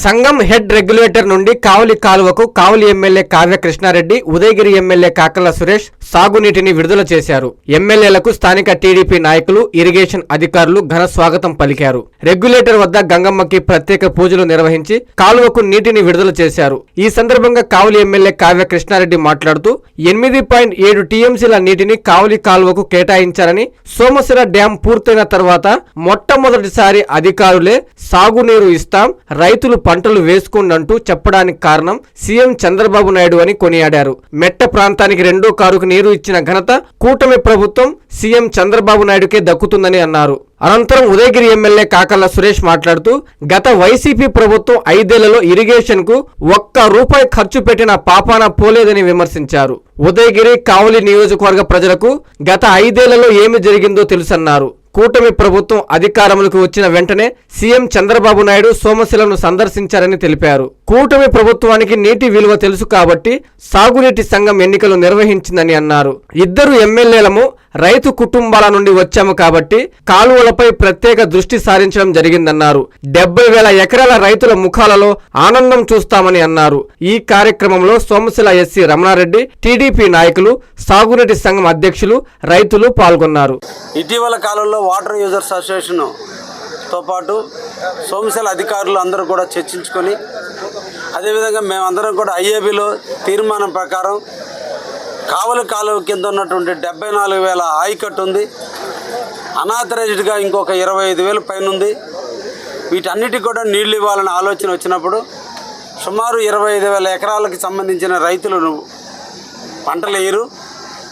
సంఘం head regulator నుండి కావలి కాలువకు కావలి ఎమ్మెల్యే కావ్య కృష్ణారెడ్డి ఉదయగిరి ఎమ్మెల్యే కాకల సురేష్ సాగునీటిని విడుదల చేశారు. ఎమ్మెల్యేలకు స్థానిక టీడీపీ నాయకులు ఇరిగేషన్ అధికారులు ఘన స్వాగతం పలికారు. రెగ్యులేటర్ వద్ద గంగమ్మకి ప్రత్యేక పూజలు నిర్వహించి కాలువకు నీటిని విడుదల చేశారు. ఈ సందర్భంగా కావలి ఎమ్మెల్యే కావ్య కృష్ణారెడ్డి మాట్లాడుతూ ఎనిమిది పాయింట్ ఏడు టీఎంసీల నీటిని కావలి కాలువకు కేటాయించారని సోమశిల డ్యాం పూర్తయిన తర్వాత మొట్టమొదటిసారి అధికారులే సాగునీరు ఇస్తాం రైతులు పంటలు వేసుకుండంటూ చెప్పడానికి కారణం సీఎం చంద్రబాబు నాయుడు అని కొనియాడారు. మెట్ట ప్రాంతానికి రెండో కారుకు నీరు ఇచ్చిన ఘనత కూటమి ప్రభుత్వం సీఎం చంద్రబాబు నాయుడుకే దక్కుతుందని అన్నారు. అనంతరం ఉదయగిరి ఎమ్మెల్యే కాకల్ల సురేష్ మాట్లాడుతూ గత వైసీపీ ప్రభుత్వం ఐదేళ్ళలో ఇరిగేషన్కు ఒక్క రూపాయి ఖర్చు పెట్టిన పాపాన పోలేదని విమర్శించారు. ఉదయగిరి కావలి నియోజకవర్గ ప్రజలకు గత ఐదేళ్ళలో ఏమి జరిగిందో తెలుసన్నారు. కూటమి ప్రభుత్వం అధికారంలోకి వచ్చిన వెంటనే సీఎం చంద్రబాబు నాయుడు సోమశిలను సందర్శించారని తెలిపారు. కూటమి ప్రభుత్వానికి నీటి విలువ తెలుసు కాబట్టి సాగునీటి సంఘం ఎన్నికలు నిర్వహించిందని అన్నారు. ఇద్దరు ఎమ్మెల్యేలము రైతు కుటుంబాల నుండి వచ్చాము కాబట్టి కాలువలపై ప్రత్యేక దృష్టి సారించడం జరిగిందన్నారు. డెబ్బై వేల ఎకరాల రైతుల ముఖాలలో ఆనందం చూస్తామని అన్నారు. ఈ కార్యక్రమంలో సోమశిల ఎస్సీ రమణారెడ్డి టీడీపీ నాయకులు సాగునీటి సంఘం అధ్యక్షులు రైతులు పాల్గొన్నారు. ఇటీవల కాలంలో వాటర్ యూజర్స్ అసోసియేషన్ తో పాటు సోమశాల అధికారులు అందరూ కూడా చర్చించుకొని అదేవిధంగా మేమందరం కూడా ఐఏబీలో తీర్మానం ప్రకారం కావలి కాలువ కింద ఉన్నటువంటి డెబ్బై నాలుగు వేల ఆయకట్టు ఉంది. అనాథరైజ్డ్గా ఇంకొక ఇరవై ఐదు వేలు పైన ఉంది వీటన్నిటికి కూడా నీళ్ళు ఇవ్వాలనే ఆలోచన వచ్చినప్పుడు సుమారు ఇరవై ఐదు వేల ఎకరాలకు సంబంధించిన రైతులు పంటలు వేయరు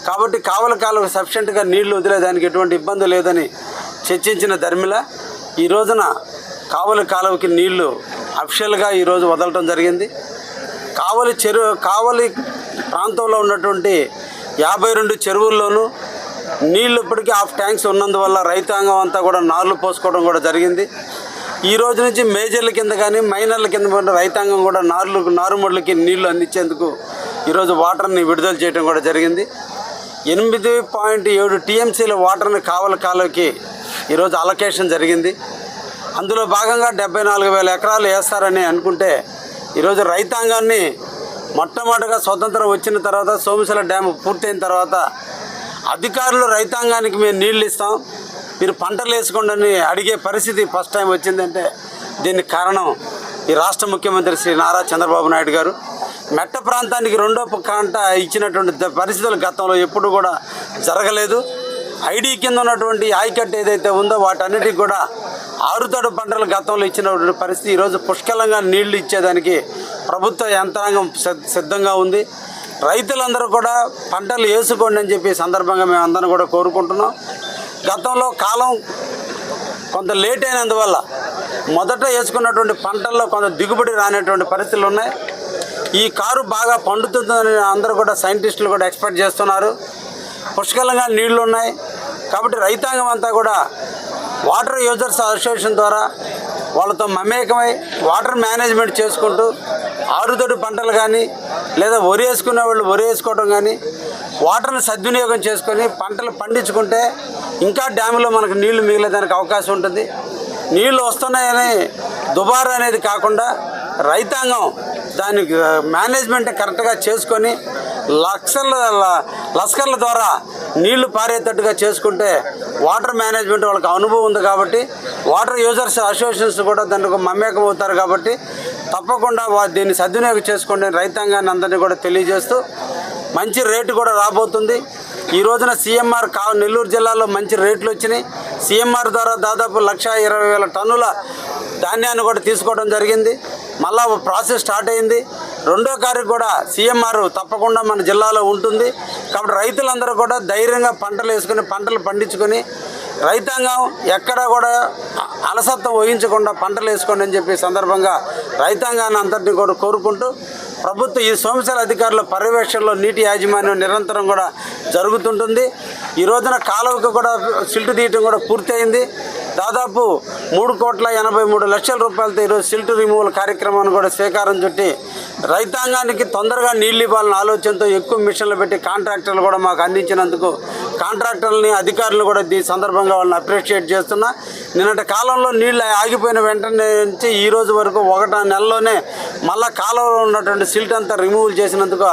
కాబట్టి కావలి కాలువ సఫిషియెంట్గా నీళ్ళు వదిలేదానికి ఎటువంటి ఇబ్బంది లేదని చర్చించిన ధర్మిల ఈ రోజున కావలి కాలువకి నీళ్ళు అఫిషియల్గా ఈరోజు వదలటం జరిగింది. కావలి చెరువు కావలి ప్రాంతంలో ఉన్నటువంటి యాభై రెండు చెరువుల్లోనూ నీళ్ళు ఇప్పటికీ హాఫ్ ట్యాంక్స్ ఉన్నందువల్ల రైతాంగం అంతా కూడా నార్లు పోసుకోవడం కూడా జరిగింది. ఈ రోజు నుంచి మేజర్ల కింద కానీ మైనర్ల కింద ఉన్న రైతాంగం కూడా నార్లు నారుమడులకి నీళ్ళు అందించేందుకు ఈరోజు వాటర్ని విడుదల చేయడం కూడా జరిగింది. ఎనిమిది పాయింట్ ఏడు టీఎంసీల వాటర్ని కావల కాలువకి ఈరోజు అలొకేషన్ జరిగింది. అందులో భాగంగా డెబ్బై నాలుగు వేల ఎకరాలు వేస్తారని అనుకుంటే ఈరోజు రైతాంగాన్ని మొట్టమొదటిగా స్వతంత్రం వచ్చిన తర్వాత సోమశిల డ్యామ్ పూర్తయిన తర్వాత అధికారులు రైతాంగానికి మేము నీళ్ళు ఇస్తాం. మీరు పంటలు వేసుకోండి అడిగే పరిస్థితి ఫస్ట్ టైం వచ్చిందంటే దీనికి కారణం ఈ రాష్ట్ర ముఖ్యమంత్రి శ్రీ నారా చంద్రబాబు నాయుడు గారు. మెట్ట ప్రాంతానికి రెండో కాంట ఇచ్చినటువంటి పరిస్థితులు గతంలో ఎప్పుడు కూడా జరగలేదు. ఐడి కింద ఉన్నటువంటి ఆయకట్ ఏదైతే ఉందో వాటన్నిటికి కూడా ఆరుతడు పంటలు గతంలో ఇచ్చినటువంటి పరిస్థితి. ఈరోజు పుష్కలంగా నీళ్ళు ఇచ్చేదానికి ప్రభుత్వ యంత్రాంగం సిద్ధ- సిద్ధంగా ఉంది. రైతులందరూ కూడా పంటలు వేసుకోండి అని చెప్పి సందర్భంగా మేము అందరం కూడా కోరుకుంటున్నాం. గతంలో కాలం కొంత లేట్ అయినందువల్ల మొదట వేసుకున్నటువంటి పంటల్లో కొంత దిగుబడి రానటువంటి పరిస్థితులు ఉన్నాయి. ఈ కారు బాగా పండుతుందని అందరూ కూడా సైంటిస్టులు కూడా ఎక్స్పెక్ట్ చేస్తున్నారు. పుష్కలంగా నీళ్ళు ఉన్నాయి. కాబట్టి రైతాంగం అంతా కూడా వాటర్ యూజర్స్ అసోసియేషన్ ద్వారా వాళ్ళతో మమేకమై వాటర్ మేనేజ్మెంట్ చేసుకుంటూ ఆరుతడి పంటలు కానీ లేదా వరి వేసుకునే వాళ్ళు వరి వేసుకోవడం కానీ వాటర్ని సద్వినియోగం చేసుకొని పంటలు పండించుకుంటే ఇంకా డ్యాములో మనకు నీళ్ళు మిగిలేదానికి అవకాశం ఉంటుంది. నీళ్ళు వస్తున్నాయని దుబారా అనేది కాకుండా రైతాంగం దానికి మేనేజ్మెంట్ కరెక్ట్గా చేసుకొని లక్షల లస్కర్ల ద్వారా నీళ్ళు పారేటట్టుగా చేసుకుంటే వాటర్ మేనేజ్మెంట్ వాళ్ళకి అనుభవం ఉంది కాబట్టి వాటర్ యూజర్స్ అసోసియేషన్స్ కూడా దానికి మమేకం అవుతారు కాబట్టి తప్పకుండా దీన్ని సద్వినియోగం చేసుకునే రైతాంగాన్ని అందరినీ కూడా తెలియజేస్తూ మంచి రేటు కూడా రాబోతుంది. ఈ రోజున సీఎంఆర్ కా నెల్లూరు జిల్లాలో మంచి రేట్లు వచ్చినాయి. సీఎంఆర్ ద్వారా దాదాపు లక్ష ఇరవై వేల టన్నుల ధాన్యాన్ని కూడా తీసుకోవడం జరిగింది. మళ్ళా ప్రాసెస్ స్టార్ట్ అయింది. రెండో కారికి కూడా సీఎంఆర్ తప్పకుండా మన జిల్లాలో ఉంటుంది. కాబట్టి రైతులందరూ కూడా ధైర్యంగా పంటలు వేసుకుని పంటలు పండించుకొని రైతాంగం ఎక్కడా కూడా అలసత్వం వహించకుండా పంటలు వేసుకోండి అని చెప్పి సందర్భంగా రైతాంగాన్ని అంతటిని కూడా కోరుకుంటూ ప్రభుత్వం ఈ సోమశాల అధికారుల పర్యవేక్షణలో నీటి యాజమాన్యం నిరంతరం కూడా జరుగుతుంటుంది. ఈ రోజున కాలువకు కూడా సిల్టు తీయటం కూడా పూర్తయింది. దాదాపు మూడు కోట్ల ఎనభై మూడు లక్షల రూపాయలతో ఈరోజు సిల్ట్ రిమూవల్ కార్యక్రమాన్ని కూడా శ్రీకారం చుట్టి రైతాంగానికి తొందరగా నీళ్ళు ఇవ్వాలన్న ఆలోచనతో ఎక్కువ మిషన్లు పెట్టి కాంట్రాక్టర్లు కూడా మాకు అందించినందుకు కాంట్రాక్టర్లని అధికారులను కూడా ఈ సందర్భంగా వాళ్ళని అప్రిషియేట్ చేస్తున్నా. నిన్నటి కాలంలో నీళ్ళు ఆగిపోయిన వెంటనే నుంచి ఈ రోజు వరకు ఒకట నెలలోనే మళ్ళా కాలంలో ఉన్నటువంటి సిల్ట్ అంతా రిమూవ్ చేసినందుకు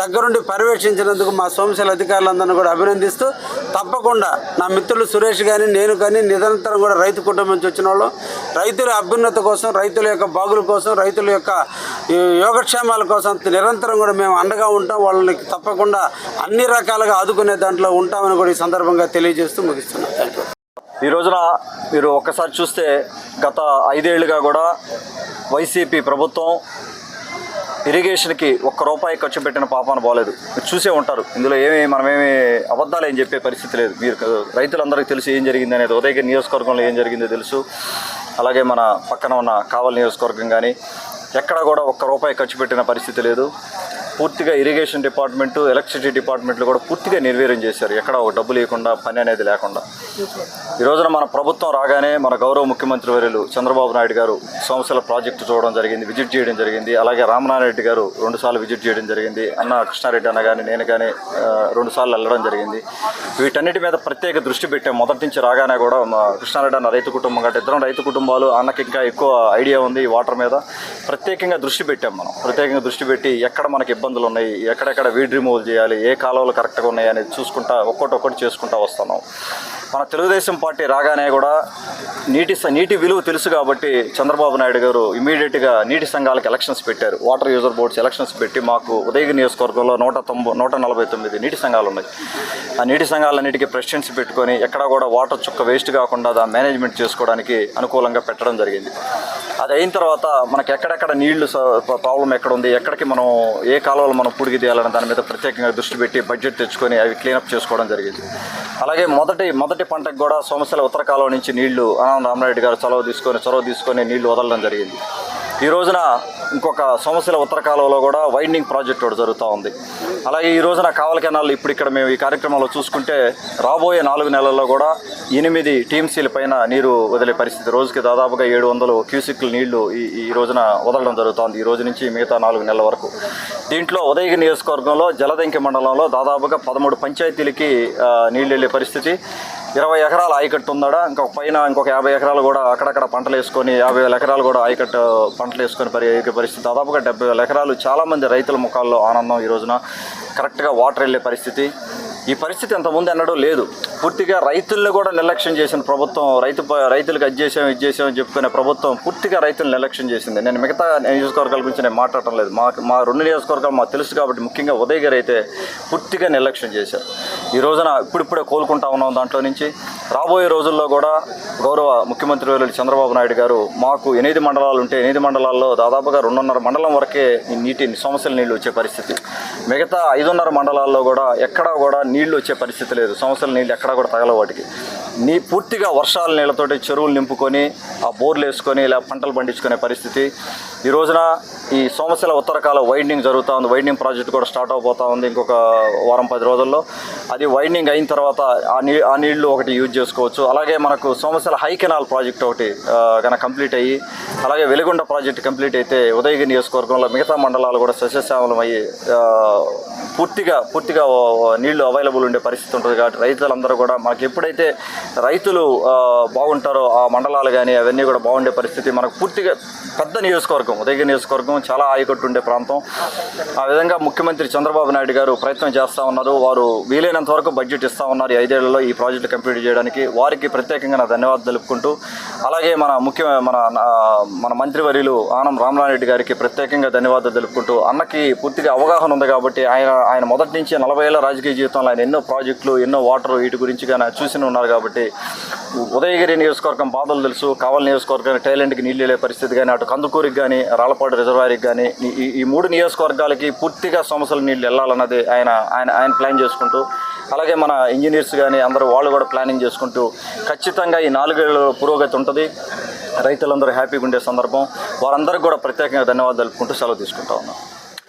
దగ్గరుండి పర్యవేక్షించినందుకు మా సోమశీల అధికారులందరినీ కూడా అభినందిస్తూ తప్పకుండా నా మిత్రులు సురేష్ కానీ నేను కానీ నిరంతరం కూడా రైతు కుటుంబం నుంచి వచ్చిన వాళ్ళు. రైతుల అభ్యున్నత కోసం రైతుల యొక్క బాగుల కోసం రైతుల యొక్క ఈ యోగక్షేమాల కోసం నిరంతరం కూడా మేము అండగా ఉంటాం. వాళ్ళని తప్పకుండా అన్ని రకాలుగా ఆదుకునే దాంట్లో ఉంటామని కూడా ఈ సందర్భంగా తెలియజేస్తూ ముగిస్తున్నాం. థ్యాంక్ యూ ఈ రోజున మీరు ఒక్కసారి చూస్తే గత ఐదేళ్ళుగా కూడా వైసీపీ ప్రభుత్వం ఇరిగేషన్కి ఒక్క రూపాయి ఖర్చు పెట్టిన పాపాన బాగలేదు మీరు చూసే ఉంటారు. ఇందులో ఏమి మనమేమి అబద్ధాలు ఏం చెప్పే పరిస్థితి లేదు. మీరు రైతులందరికీ తెలుసు ఏం జరిగింది అనేది. ఉదయగిరి నియోజకవర్గంలో ఏం జరిగిందో తెలుసు. అలాగే మన పక్కన ఉన్న కావల్ నియోజకవర్గం కానీ ఎక్కడ కూడా ఒక్క రూపాయి ఖర్చు పెట్టిన పరిస్థితి లేదు. పూర్తిగా ఇరిగేషన్ డిపార్ట్మెంటు ఎలక్ట్రిసిటీ డిపార్ట్మెంట్లు కూడా పూర్తిగా నిర్వీర్యం చేశారు. ఎక్కడ ఒక డబ్బు లేకుండా పని అనేది లేకుండా. ఈ రోజున మన ప్రభుత్వం రాగానే మన గౌరవ ముఖ్యమంత్రి వర్యులు చంద్రబాబు నాయుడు గారు సంవత్సరాల ప్రాజెక్టు చూడడం జరిగింది విజిట్ చేయడం జరిగింది. అలాగే రామనారాయణ రెడ్డి గారు రెండుసార్లు విజిట్ చేయడం జరిగింది. అన్న కృష్ణారెడ్డి అన్న కానీ నేను కానీ రెండుసార్లు వెళ్ళడం జరిగింది. వీటన్నిటి మీద ప్రత్యేక దృష్టి పెట్టాం. మొదటి నుంచి రాగానే కూడా మా కృష్ణారెడ్డి అన్న రైతు కుటుంబం గట్రా ఇద్దరం రైతు కుటుంబాలు అన్నకి ఇంకా ఎక్కువ ఐడియా ఉంది ఈ వాటర్ మీద. ప్రత్యేకంగా దృష్టి పెట్టాం మనం. ప్రత్యేకంగా దృష్టి పెట్టి ఎక్కడ మనకి ఇబ్బందులు ఉన్నాయి ఎక్కడెక్కడ వీడ్ రిమూవల్ చేయాలి ఏ కాలువలు కరెక్ట్గా ఉన్నాయి అనేది చూసుకుంటా ఒక్కొక్కటి ఒక్కటి చేసుకుంటా వస్తున్నాం మన తెలుగుదేశం పార్టీ రాగానే కూడా నీటి స- నీటి విలువ తెలుసు కాబట్టి చంద్రబాబు నాయుడు గారు ఇమీడియట్గా నీటి సంఘాలకు ఎలక్షన్స్ పెట్టారు. వాటర్ యూజర్ బోర్డ్స్ ఎలక్షన్స్ పెట్టి మాకు ఉదయగిరి నియోజకవర్గంలో నూట తొంభై నూట నలభై తొమ్మిది నీటి సంఘాలు ఉన్నాయి. ఆ నీటి సంఘాలన్నిటికీ ప్రెసిడెన్సీ పెట్టుకొని ఎక్కడ కూడా వాటర్ చుక్క వేస్ట్ కాకుండా దాని మేనేజ్మెంట్ చేసుకోవడానికి అనుకూలంగా పెట్టడం జరిగింది. అది అయిన తర్వాత మనకి ఎక్కడెక్కడ నీళ్ళు ప్రాబ్లం ఎక్కడ ఉంది ఎక్కడికి మనం ఏ కాలం కాలువలు మనం పూడికి తీయాలని దాని మీద ప్రత్యేకంగా దృష్టి పెట్టి బడ్జెట్ తెచ్చుకొని అవి క్లీనప్ చేసుకోవడం జరిగింది. అలాగే మొదటి మొదటి పంటకు కూడా సోమశల ఉత్తర కాలువ నుంచి నీళ్ళు ఆనంద రామనాయుడు గారు చొరవ తీసుకొని చొరవ తీసుకొని నీళ్ళు వదలడం జరిగింది. ఈ రోజున ఇంకొక సమస్యల ఉత్తర కాలువలో కూడా వైండింగ్ ప్రాజెక్ట్ ఒకటి జరుగుతూ ఉంది. అలాగే ఈ రోజున కావల కెనాల్ ఇప్పుడు ఇక్కడ మేము ఈ కార్యక్రమంలో చూసుకుంటే రాబోయే నాలుగు నెలల్లో కూడా ఎనిమిది టీఎంసీల పైన నీరు వదిలే పరిస్థితి. రోజుకి దాదాపుగా ఏడు వందలు క్యూసిక్లు నీళ్ళు ఈ ఈ రోజున వదలడం జరుగుతోంది. ఈ రోజు నుంచి మిగతా నాలుగు నెలల వరకు. దీంట్లో ఉదయగిరి నియోజకవర్గంలో జలదంకి మండలంలో దాదాపుగా పదమూడు పంచాయతీలకి నీళ్ళు వెళ్ళే పరిస్థితి. ఇరవై ఎకరాల ఆయకట్టు ఉందడా? ఇంకొక పైన ఇంకొక యాభై ఎకరాలు కూడా అక్కడక్కడ పంటలు వేసుకొని యాభై వేల ఎకరాలు కూడా ఆయకట్టు పంటలు వేసుకొని పరి పరిస్థితి. దాదాపుగా డెబ్బై వేల ఎకరాలు చాలామంది రైతుల ముఖాల్లో ఆనందం ఈ రోజున. కరెక్ట్గా వాటర్ వెళ్ళే పరిస్థితి. ఈ పరిస్థితి ఇంతకుముందు ఎన్నడూ లేదు. పూర్తిగా రైతుల్ని కూడా నిర్లక్ష్యం చేసిన ప్రభుత్వం రైతు ప- రైతులకు అది చేసాం ఇది చేసాం అని చెప్పుకునే ప్రభుత్వం పూర్తిగా రైతులను నిర్లక్ష్యం చేసింది. నేను మిగతా నియోజకవర్గాల గురించి నేను మాట్లాడటం లేదు. మా మా రెండు నియోజకవర్గాలు మాకు తెలుసు కాబట్టి ముఖ్యంగా ఉదయగిరి అయితే పూర్తిగా నిర్లక్ష్యం చేశారు. ఈ రోజున ఇప్పుడిప్పుడే కోలుకుంటా ఉన్నాం దాంట్లో నుంచి. రాబోయే రోజుల్లో కూడా గౌరవ ముఖ్యమంత్రి వర్యులు చంద్రబాబు నాయుడు గారు మాకు ఎనిమిది మండలాలు ఉంటే ఎనిమిది మండలాల్లో దాదాపుగా రెండున్నర మండలం వరకే నీటి సమస్యల నీళ్ళు వచ్చే పరిస్థితి. మిగతా ఐదున్నర మండలాల్లో కూడా ఎక్కడా కూడా నీళ్ళు వచ్చే పరిస్థితి లేదు. సంవత్సరం నీళ్ళు ఎక్కడా కూడా తగలవు వాటికి. నీ పూర్తిగా వర్షాల నీళ్ళతోటి చెరువులు నింపుకొని ఆ బోర్లు వేసుకొని ఇలా పంటలు పండించుకునే పరిస్థితి. ఈ రోజున ఈ సోమశిల ఉత్తరకాల వైండింగ్ జరుగుతూ ఉంది. వైండింగ్ ప్రాజెక్ట్ కూడా స్టార్ట్ అవబోతూ ఉంది ఇంకొక వారం పది రోజుల్లో. అది వైండింగ్ అయిన తర్వాత ఆ నీ ఆ నీళ్ళు ఒకటి యూజ్ చేసుకోవచ్చు. అలాగే మనకు సోమశిల హై కెనాల్ ప్రాజెక్ట్ ఒకటి కనుక కంప్లీట్ అయ్యి అలాగే వెలుగొండ ప్రాజెక్ట్ కంప్లీట్ అయితే ఉదయగిరి నియోజకవర్గంలో మిగతా మండలాలు కూడా సస్యశ్యామలం అయ్యి పూర్తిగా పూర్తిగా నీళ్ళు అవైలబుల్ ఉండే పరిస్థితి ఉంటుంది కాబట్టి రైతులందరూ కూడా మనకి ఎప్పుడైతే రైతులు బాగుంటారు బాగుంటారో ఆ మండలాలు కానీ అవన్నీ కూడా బాగుండే పరిస్థితి మనకు పూర్తిగా పెద్ద నియోజకవర్గం ఉదయగిరి నియోజకవర్గం చాలా ఆయకట్టు ఉండే ప్రాంతం. ఆ విధంగా ముఖ్యమంత్రి చంద్రబాబు నాయుడు గారు ప్రయత్నం చేస్తూ ఉన్నారు. వారు వీలైనంత వరకు బడ్జెట్ ఇస్తూ ఉన్నారు ఈ ఐదేళ్ళలో ఈ ప్రాజెక్టు కంప్లీట్ చేయడానికి. వారికి ప్రత్యేకంగా నా ధన్యవాదాలు తెలుపుకుంటూ అలాగే మన ముఖ్య మన మన మంత్రివర్యులు ఆనం రామనారెడ్డి గారికి ప్రత్యేకంగా ధన్యవాదాలు తెలుపుకుంటూ అన్నకి పూర్తిగా అవగాహన ఉంది కాబట్టి ఆయన ఆయన మొదటి నుంచి నలభై ఏళ్ళ రాజకీయ జీవితంలో ఆయన ఎన్నో ప్రాజెక్టులు ఎన్నో వాటర్ వీటి గురించి కానీ చూసి ఉన్నారు కాబట్టి ఉదయగిరి నియోజకవర్గం బాధలు తెలుసు కావల నియోజకవర్గానికి టైలెంట్కి నీళ్ళు వెళ్ళే పరిస్థితి కానీ అటు కందుకూరికి కానీ రాళ్ళపాడు రిజర్వాయర్కి కానీ ఈ- ఈ మూడు నియోజకవర్గాలకి పూర్తిగా సమస్యలు నీళ్ళు వెళ్ళాలన్నది ఆయన ఆయన ఆయన ప్లాన్ చేసుకుంటూ అలాగే మన ఇంజనీర్స్ కానీ అందరూ వాళ్ళు కూడా ప్లానింగ్ చేసుకుంటూ ఖచ్చితంగా ఈ నాలుగేళ్ళ పురోగతి ఉంటుంది. రైతులందరూ హ్యాపీగా ఉండే సందర్భం. వారందరికీ కూడా ప్రత్యేకంగా ధన్యవాదాలు తెలుపుకుంటూ సెలవు తీసుకుంటా ఉన్నాం.